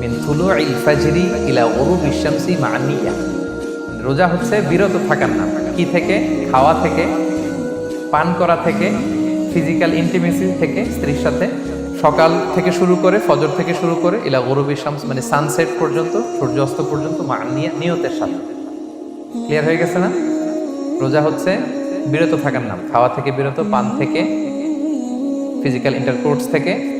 মিন তুলুইল ফাজরি ইলা গুরুবিশ শামসি মা নিয়া রোজা হচ্ছে বিরত থাকার নাম। কি থেকে? খাওয়া থেকে, পান করা থেকে ফিজিক্যাল ইন্টিমেসি থেকে, স্ত্রীর সাথে, সকাল থেকে শুরু করে, ফজর থেকে শুরু করে, ইলা গরুবি শামস মানে সানসেট পর্যন্ত, সূর্যাস্ত পর্যন্ত মা নিয়া নিয়তের সাথে। ক্লিয়ার হয়ে গেছে না? রোজা হচ্ছে বিরত থাকার নাম। খাওয়া থেকে বিরত, পান থেকে ফিজিক্যাল ইন্টারকোর্স থেকে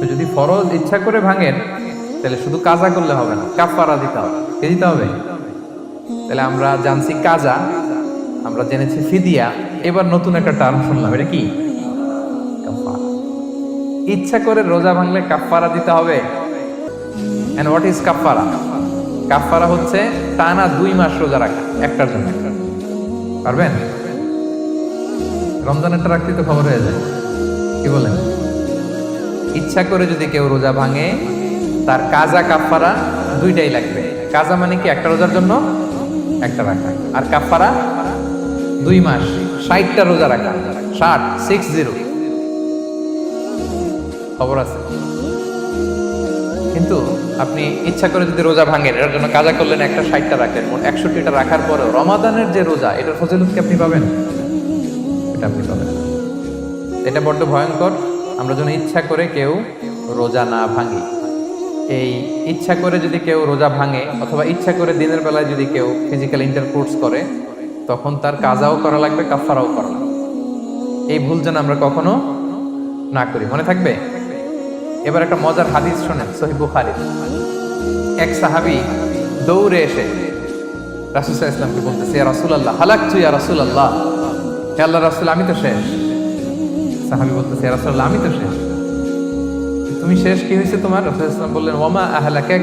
আপনি যদি ফরজ ইচ্ছা করে ভাঙেন, তাহলে শুধু কাজা করলে হবে না কাফারা দিতে হবে। কে দিতে হবে? তাহলে আমরা জানছি কাজা, আমরা জেনেছি ফিদিয়া, এবার নতুন একটা টার্ম শুনলাম, এটা কি? ইচ্ছা করে রোজা ভাঙলে কাফারা দিতে হবে। এন্ড হোয়াট ইজ কাফারা কাফারা হচ্ছে টানা দুই মাস রোজা রাখা, একটার জন্য। পারবেন? রমজানেরটা রাখতে তো খবর হয়ে যায়। কি বলেন? ইচ্ছা করে যদি কেউ রোজা ভাঙে, তার কাজা কাফারা দুইটাই লাগবে। কাজা মানে কি? একটা রোজার জন্য একটা রাখা। আর কাফারা দুই মাস, ষাটটা রোজা রাখা। ষাট সিক্স জিরো খবর আছে? কিন্তু আপনি ইচ্ছা করে যদি রোজা ভাঙেন, এটার জন্য কাজা করলেন একটা, ষাটটা রাখলেন, মোট একষট্টিটা রাখার পরেও রমাদানের যে রোজা, এটার ফজিলত কি আপনি পাবেন? এটা আপনি পাবেন। এটা বড্ড ভয়ঙ্কর। আমরা যেন ইচ্ছা করে কেউ রোজা না ভাঙি। এই ইচ্ছা করে যদি কেউ রোজা ভাঙে অথবা ইচ্ছা করে দিনের বেলায় যদি কেউ ফিজিক্যাল ইন্টারকোর্স করে, তখন তার কাজাও করা লাগবে কাফারাও করা লাগবে। এই ভুল যেন আমরা কখনো না করি। মনে থাকবে? এবার একটা মজার হাদিস শোনেন সহি বুখারি। এক সাহাবি দৌড়ে এসে রাসুসাহ ইসলামকে বলতেছে রাসুল আল্লাহ হালাক ইয়া রাসুল আল্লাহ হে আল্লাহ রাসুল, আমি তো শেষ। সাহাবি বলতেছে, ইয়া রাসুল আমি তো শেষ। তুমি শেষ কি হয়েছে তোমার? রাসুল ইসলাম বললেন ওমা আহলাকে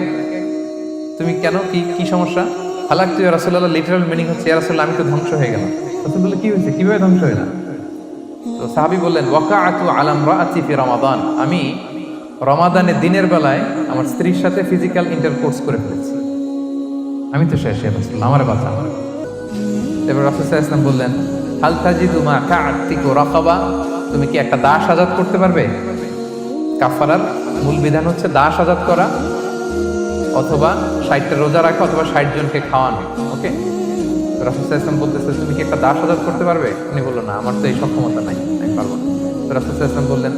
তুমি কেন? কি কি সমস্যা? হালাক তু ইয়া রাসুল লিটারাল মিনিং হচ্ছে, ইয়া রাসুল আমি তো ধ্বংস হয়ে গেলাম। রাসুল কি হয়েছে? কীভাবে ধ্বংস হয়ে না তো সাহাবি বললেন, ওয়াকাআতু আলাম রাআতি ফি রমাদান। আমি রমাদানে দিনের বেলায় আমার স্ত্রীর সাথে ফিজিক্যাল ইন্টারকোর্স করে ফেলেছি। আমি তো শেষ হয়ে রাসূল আমারে বাঁচা এবার রাসূল ওয়াসাল্লাম বললেন, হাল তাজিদু মা কাআতিকু রাকাবা? তুমি কি একটা দাস আজাদ করতে পারবে? কাফারার মূল বিধান হচ্ছে দাস আজাদ করা, অথবা ষাটটা রোজা রাখা, অথবা ষাট জনকে খাওয়ানো ওকে রাসুল বলতেছে, তুমি কি একটা দাস আজাদ করতে পারবে? উনি বলল, না, আমার তো এই সক্ষমতা নাই, আমি পারব না। তো বললেন,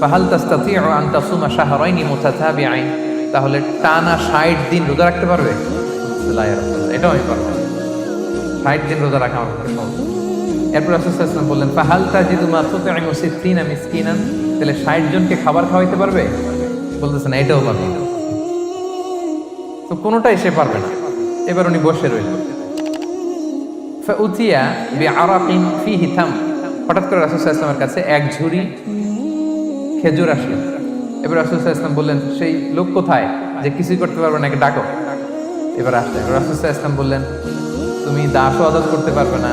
ফাহাল তাস্তাতিউ আন তাসুমা শাহরাইনি মুতাতাবিআইন? তাহলে টানা 60 দিন রোজা রাখতে পারবে? এটাও আমি পারব ষাট দিন রোজা রাখা আমার সম্ভব। এরপর ওয়াসাল্লাম বললেন, ফাহাল তাজিদু মা তুতিমু সিত্তিনা মিসকিনান? তাহলে 60 জনকে খাবার খাওয়াইতে পারবে? বলতেছেন, এটাও পারবে না। তো কোনোটাই সে পারবে না। এবার উনি বসে রইলেন। ফাউতিয়া বিআরাকিন ফিহি থাম হঠাৎ করে রাসূল সাল্লাল্লাহু কাছে এক ঝুড়ি খেজুর আসলো। এবার রাসুল ইসলাম বললেন, সেই লোক কোথায় যে কিছুই করতে পারবে না, একে ডাকো? এবার আসলেন। রাসুল ইসলাম বললেন, তুমি দাসও আজাদ করতে পারবে না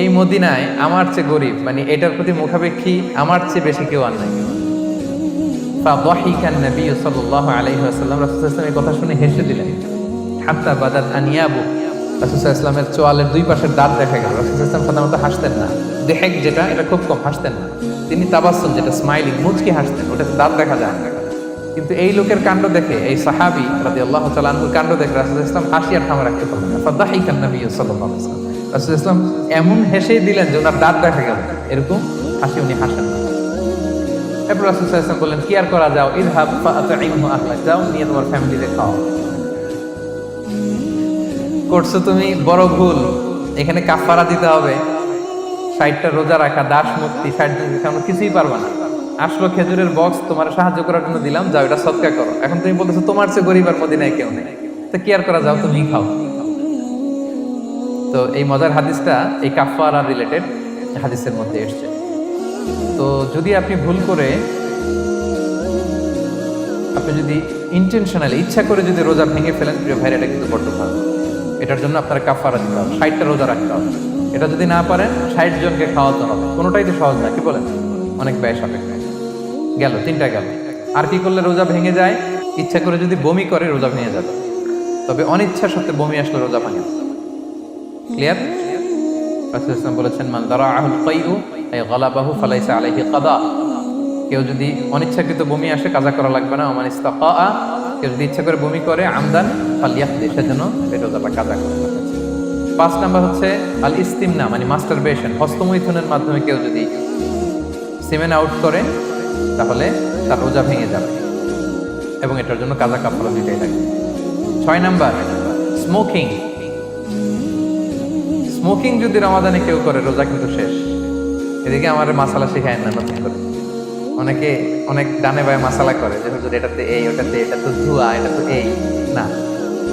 এই মদিনায় আমার চেয়ে গরিব মানে এটার প্রতি মুখাপেক্ষী আমার চেয়ে বেশি কেউ আর নাই। ফাদাহিকান নবী সাল্লাল্লাহু আলাইহি ওয়াসাল্লাম, রাসূল ইসলামের কথা শুনে হেসে দিলেন, হাত্তা বাদাত আনিয়াবু রাসূল ইসলামের চোয়ালের দুই পাশের দাঁত দেখা গেল। রাসূল ইসলাম সাধারণত হাসতেন না। দেহেক যেটা, এটা খুব কম হাসতেন না। তিনি তাবাসসুম যেটা স্মাইলিং মুচকি হাসতেন ওটা দাঁত দেখা যায় না। কিন্তু এই লোকের কাণ্ড দেখে, এই সাহাবি রাদিয়াল্লাহু তাআলা আনহুর কাণ্ড দেখে রাসূল ইসলাম হাসি আর থামা রাখতে পারলেন ফাদাহিকান নবী সাল্লাল্লাহু আলাইহি রাসুল ইসলাম এমন হেসেই দিলেন যে ওনার দাঁত দেখা গেল। এরকম হাসি উনি হাসেন। এরপর রাসুল ইসলাম বললেন, কি আর করা যাও? ফাআতিমহু আহলাক যাও, নিয়ে তোমার ফ্যামিলিতে খাও করছ তুমি? বড় ভুল। এখানে কাফারা দিতে হবে। ষাটটা রোজা রাখা, দাস মুক্তি দিন খাওয়ানো কিছুই পারবা না। আসলো খেজুরের বক্স, তোমার সাহায্য করার জন্য দিলাম। যাও, এটা সৎকা করো। এখন তুমি বলতেছো, তোমার চেয়ে গরিব আর মদিনায় কেউ নেই। তো কি আর করা যাও? তুমি খাও। তো এই মজার হাদিসটা, এই কাফারা রিলেটেড হাদিসের মধ্যে এসছে। তো যদি আপনি ভুল করে, আপনি যদি ইন্টেনশনালি ইচ্ছা করে যদি রোজা ভেঙে ফেলেন, প্রিয় ভাইরা, এটা কিন্তু বড্ড ভালো। এটার জন্য আপনার কাফারা দিতে হবে, ষাটটা রোজা রাখতে হবে। এটা যদি না পারেন, ষাট জনকে খাওয়াতে হবে। কোনোটাই তো সহজ না, কি বলেন? অনেক ব্যয় সাপেক্ষ। গেল, তিনটা গেল। আর কি করলে রোজা ভেঙে যায়? ইচ্ছা করে যদি বমি করে, রোজা ভেঙে যাবে। তবে অনিচ্ছা সত্ত্বে বমি আসলে রোজা ভাঙে ক্লিয়ার রাসূল ইসলাম বলেছেন, মান দারাআহুল কাইউ আই গালাবাহু ফালাইসা আলাইহি কাদা কেউ যদি অনিচ্ছাকৃত বমি আসে, কাজা করা লাগবে না। ওমান ইস্তাকা কেউ যদি ইচ্ছা করে বমি করে, আমদান, ফালিয়াহদি, সেজন্য সেই রোজাটা কাজা করে পাঁচ নাম্বার হচ্ছে আল ইস্তিমনা মানে মাস্টারবেশন, হস্তমৈথুনের মাধ্যমে কেউ যদি সিমেন আউট করে, তাহলে তার রোজা ভেঙে যাবে। এবং এটার জন্য কাজা কাপড় লাগে ছয় নাম্বার, স্মোকিং স্মোকিং যদি রমাদানে কেউ করে, রোজা কিন্তু শেষ। এদিকে আমার মাসালা শেখায় না নতুন করে। অনেকে অনেক ডানে বায়ে মাসালা করে যে, হুজুর এটাতে এই, ওটাতে, এটা তো ধোয়া, এটা তো এই। না,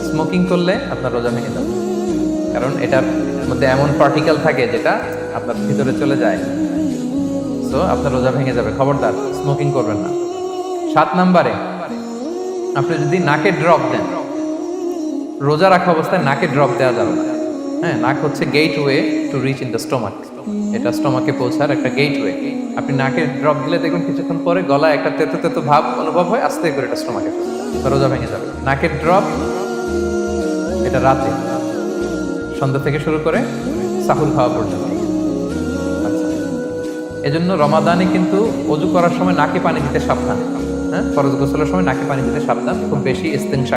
স্মোকিং করলে আপনার রোজা ভেঙে যাবে কারণ এটার মধ্যে এমন পার্টিকেল থাকে যেটা আপনার ভিতরে চলে যায়। সো আপনার রোজা ভেঙে যাবে। খবরদার, স্মোকিং করবেন না। সাত নাম্বারে, আপনি যদি নাকে ড্রপ দেন, রোজা রাখা অবস্থায় নাকে ড্রপ দেওয়া যাবে না। হ্যাঁ নাক হচ্ছে get way to reach in the stomach এটা স্টোমাকে পৌঁছার একটা গেট ওয়ে আপনি নাকে ড্রপ দিলে দেখুন কিছুক্ষণ পরে গলায় একটা তেতো তেতো ভাব অনুভব হয়, আস্তে করে এটা স্টোমাকে রোজা ভেঙে যাবে। নাকের ড্রপ এটা রাতে। সন্ধ্যা থেকে শুরু করে সাহুর খাওয়া পর্যন্ত। আচ্ছা। এজন্য রমাদানে কিন্তু অজু করার সময় নাকে পানি দিতে সাবধান। হ্যাঁ ফরজ গোসলের সময় নাকে পানি দিতে সাবধান। খুব বেশি ইস্তেংশা